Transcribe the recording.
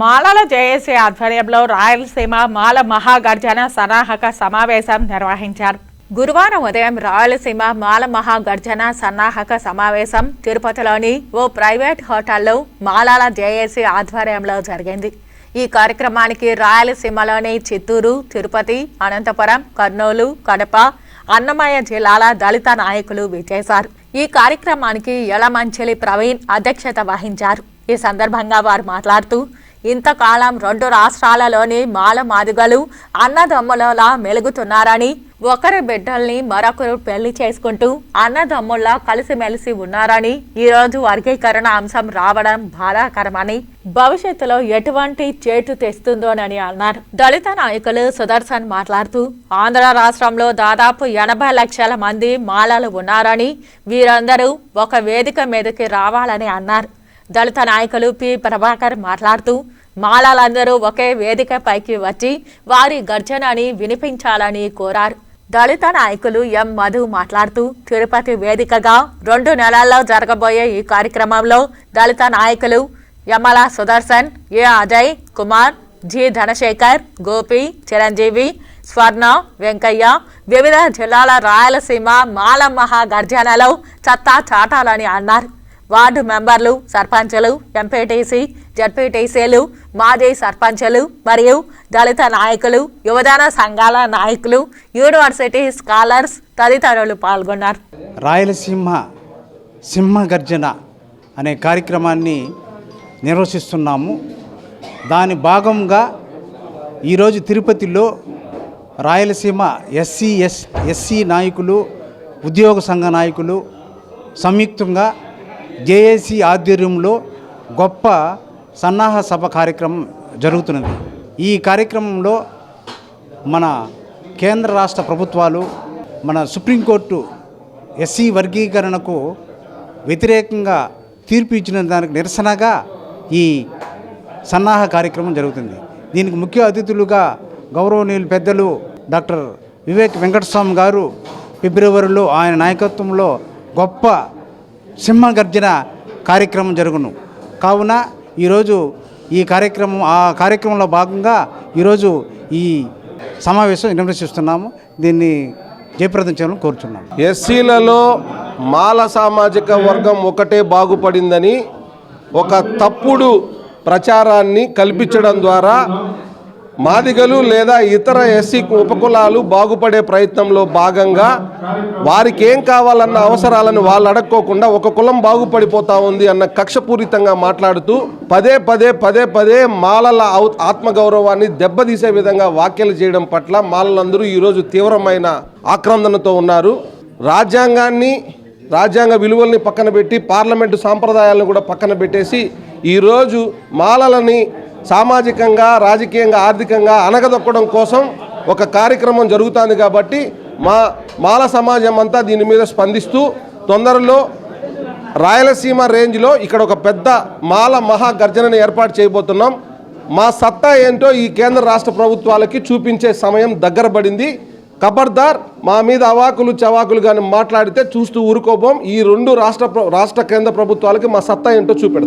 మాలల జేఏసీ ఆధ్వర్యంలో రాయలసీమ మాల మహాగర్జన సన్నాహక సమావేశం నిర్వహించారు. గురువారం ఉదయం రాయలసీమ మాల మహాగర్జన సన్నాహక సమావేశం తిరుపతిలోని ఓ ప్రైవేట్ హోటల్లో మాలాల జేఏసీ ఆధ్వర్యంలో జరిగింది. ఈ కార్యక్రమానికి రాయలసీమలోని చిత్తూరు తిరుపతి అనంతపురం కర్నూలు కడప అన్నమయ్య జిల్లాల దళిత నాయకులు విచ్చేశారు. ఈ కార్యక్రమానికి యలమంచిలి ప్రవీణ్ అధ్యక్షత వహించారు. ఈ సందర్భంగా వారు మాట్లాడుతూ ఇంతకాలం రెండు రాష్ట్రాలలోని మాల మాదిగలు అన్నదమ్ములలా మెలుగుతున్నారని ఒకరి బిడ్డల్ని మరొకరు పెళ్ళి చేసుకుంటూ అన్నదమ్ముల్లా కలిసిమెలిసి ఉన్నారని ఈరోజు వర్గీకరణ అంశం రావడం బాధాకరమని భవిష్యత్తులో ఎటువంటి చేటు తెస్తుందోనని అన్నారు. దళిత నాయకులు సుదర్శన్ మాట్లాడుతూ ఆంధ్ర రాష్ట్రంలో దాదాపు ఎనభై లక్షల మంది మాలలు ఉన్నారని వీరందరూ ఒక వేదిక మీదకి రావాలని అన్నారు. దళిత నాయకులు పి ప్రభాకర్ మాట్లాడుతూ మాలాలందరూ ఒకే వేదికపైకి వచ్చి వారి గర్జనని వినిపించాలని కోరారు. దళిత నాయకులు ఎం మధు మాట్లాడుతూ తిరుపతి వేదికగా రెండు నెలల్లో జరగబోయే ఈ కార్యక్రమంలో దళిత నాయకులు యమల సుదర్శన్ ఏ అజయ్ కుమార్ జి ధనశేఖర్ గోపి చిరంజీవి స్వర్ణ వెంకయ్య వివిధ జిల్లాల రాయలసీమ మాల గర్జనలో చత్తా చాటాలని అన్నారు. వార్డు మెంబర్లు సర్పంచులు ఎంపీటీసీ జడ్పీటీసీలు మాజీ సర్పంచులు మరియు దళిత నాయకులు యువజన సంఘాల నాయకులు యూనివర్సిటీ స్కాలర్స్ తదితరులు పాల్గొన్నారు. రాయలసీమ సింహ గర్జన అనే కార్యక్రమాన్ని నిర్వహిస్తున్నాము. దాని భాగంగా ఈరోజు తిరుపతిలో రాయలసీమ ఎస్సీ ఎస్ ఎస్సీ నాయకులు ఉద్యోగ సంఘ నాయకులు సంయుక్తంగా జేఏసీ ఆధ్వర్యంలో గొప్ప సన్నాహ సభ కార్యక్రమం జరుగుతున్నది. ఈ కార్యక్రమంలో మన కేంద్ర రాష్ట్ర ప్రభుత్వాలు మన సుప్రీంకోర్టు ఎస్సీ వర్గీకరణకు వ్యతిరేకంగా తీర్పు ఇచ్చిన దానికి నిరసనగా ఈ సన్నాహ కార్యక్రమం జరుగుతుంది. దీనికి ముఖ్య అతిథులుగా గౌరవనీయులు పెద్దలు డాక్టర్ వివేక్ వెంకటస్వామి గారు ఫిబ్రవరిలో ఆయన నాయకత్వంలో గొప్ప సింహగర్జన కార్యక్రమం జరుగును. కావున ఈరోజు ఈ కార్యక్రమం ఆ కార్యక్రమంలో భాగంగా ఈరోజు ఈ సమావేశం నిర్వహిస్తున్నాము. దీన్ని జయప్రదం చేయాలని కోరుచున్నాము. ఎస్సీలలో మాల సామాజిక వర్గం ఒకటే బాగుపడిందని ఒక తప్పుడు ప్రచారాన్ని కల్పించడం ద్వారా మాదిగలు లేదా ఇతర ఎస్సీ ఉపకులాలు బాగుపడే ప్రయత్నంలో భాగంగా వారికి ఏం కావాలన్న అవసరాలను వాళ్ళు అడక్కోకుండా ఒక కులం బాగుపడిపోతా ఉంది అన్న కక్షపూరితంగా మాట్లాడుతూ పదే పదే పదే పదే మాలల ఆత్మగౌరవాన్ని దెబ్బతీసే విధంగా వ్యాఖ్యలు చేయడం పట్ల మాలలందరూ ఈరోజు తీవ్రమైన ఆక్రందనతో ఉన్నారు. రాజ్యాంగాన్ని రాజ్యాంగ విలువల్ని పక్కన పెట్టి పార్లమెంటు సాంప్రదాయాలను కూడా పక్కన పెట్టేసి ఈరోజు మాలలని సామాజికంగా రాజకీయంగా ఆర్థికంగా అనగదొక్కడం కోసం ఒక కార్యక్రమం జరుగుతుంది కాబట్టి మా మాల సమాజం అంతా దీని మీద స్పందిస్తూ తొందరలో రాయలసీమ రేంజ్లో ఇక్కడ ఒక పెద్ద మాల మహాగర్జనను ఏర్పాటు చేయబోతున్నాం. మా సత్తా ఏంటో ఈ కేంద్ర రాష్ట్ర ప్రభుత్వాలకి చూపించే సమయం దగ్గర పడింది. ఖబర్దార్ మా మీద అవాకులు చవాకులు కానీ మాట్లాడితే చూస్తూ ఊరుకోబోం. ఈ రెండు రాష్ట్ర రాష్ట్ర కేంద్ర ప్రభుత్వాలకి మా సత్తా ఏంటో చూపెడతాం.